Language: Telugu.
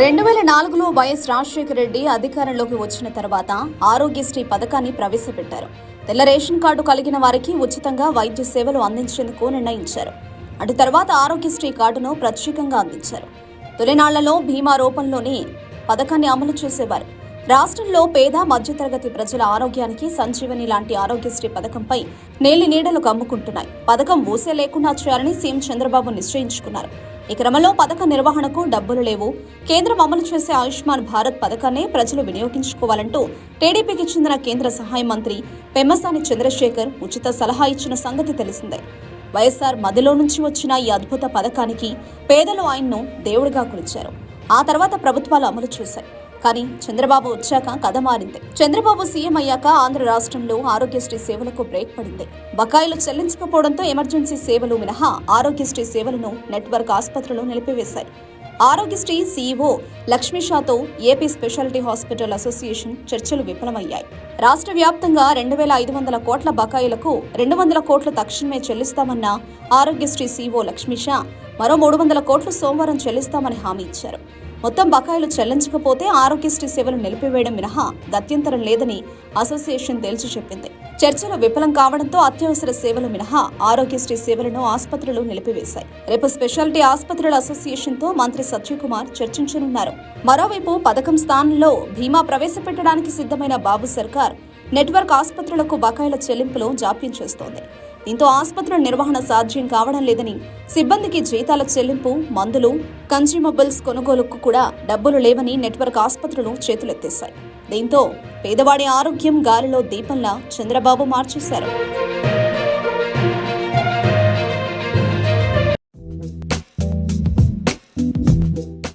రెండు వేల నాలుగులో వైఎస్ రాజశేఖర రెడ్డి అధికారంలోకి వచ్చిన తర్వాత ఆరోగ్యశ్రీ పథకాన్ని ప్రవేశపెట్టారు. తెల్ల రేషన్ కార్డు కలిగిన వారికి ఉచితంగా వైద్య సేవలు అందించేందుకు నిర్ణయించారు. అటు తర్వాత ఆరోగ్యశ్రీ కార్డును ప్రత్యేకంగా అందించారు. తొలినాళ్ళలో భీమా రూపంలోనే పథకాన్ని అమలు చేసేవారు. రాష్ట్రంలో పేద మధ్యతరగతి ప్రజల ఆరోగ్యానికి సంజీవని లాంటి ఆరోగ్యశ్రీ పథకంపై నేలి నీడలు కమ్ముకుంటున్నాయి. పథకం ఊసే లేకుండా చేయాలని సీఎం చంద్రబాబు నిశ్చయించుకున్నారు. ఈ క్రమంలో పథక నిర్వహణకు డబ్బులు లేవు. కేంద్రం అమలు చేసే ఆయుష్మాన్ భారత్ పథకాన్ని ప్రజలు వినియోగించుకోవాలంటూ టీడీపీకి చెందిన కేంద్ర సహాయ మంత్రి పెమ్మసాని చంద్రశేఖర్ ఉచిత సలహా ఇచ్చిన సంగతి తెలిసిందే. వైఎస్ఆర్ మదిలో నుంచి వచ్చిన ఈ అద్భుత పథకానికి పేదలు ఆయన్ను దేవుడిగా కొలిచారు ఆ తర్వాత ప్రభుత్వాలు అమలు చేశాయి. కానీ చంద్రబాబు వచ్చాక కథ మారింది. చంద్రబాబు సీఎం అయ్యాక ఆంధ్ర రాష్ట్రంలో ఆరోగ్యశ్రీ సేవలకు బ్రేక్ పడింది. బకాయిలు చెల్లించకపోవడంతో ఎమర్జెన్సీ సేవలు మినహా ఆరోగ్యశ్రీ సేవలను నెట్వర్క్ ఆసుపత్రులు నిలిపివేశాయి. ఆరోగ్యశ్రీ సీఈఓ లక్ష్మీషాతో ఏపీ స్పెషాలిటీ హాస్పిటల్ అసోసియేషన్ చర్చలు విఫలమయ్యాయి. రాష్ట్ర వ్యాప్తంగా రెండు వేల ఐదు వందల కోట్ల బకాయిలకు రెండు వందల కోట్లు తక్షణమే చెల్లిస్తామన్న ఆరోగ్యశ్రీ సీఈఓ లక్ష్మీషా మరో మూడు వందల కోట్లు సోమవారం చెల్లిస్తామని హామీ ఇచ్చారు. మొత్తం బకాయిలు చెల్లించకపోతే ఆరోగ్యశ్రీ సేవలు నిలిపివేయడం మినహా గత్యంతరం లేదని అసోసియేషన్ తేల్చి చెప్పింది. చర్చలు విఫలం కావడంతో అత్యవసర సేవలు మినహా ఆరోగ్యశ్రీ సేవలను ఆసుపత్రులు నిలిపివేశాయి. రేపు స్పెషాలిటీ ఆసుపత్రుల అసోసియేషన్తో మంత్రి సత్యకుమార్ చర్చించనున్నారు. మరోవైపు పథకం స్థానంలో భీమా ప్రవేశపెట్టడానికి సిద్ధమైన బాబు సర్కార్ నెట్వర్క్ ఆసుపత్రులకు బకాయిల చెల్లింపులో జాప్యం చేస్తోంది. దీంతో ఆసుపత్రుల నిర్వహణ సాధ్యం కావడం లేదని సిబ్బందికి జీతాల చెల్లింపు మందులు కన్స్యూమబుల్స్ కొనుగోలుకు కూడా డబ్బులు లేవని నెట్వర్క్ ఆసుపత్రులు చేతులెత్తేశాయి. దీంతో పేదవాడి ఆరోగ్యం గాలిలో దీపంలా చంద్రబాబు మార్చేశారు.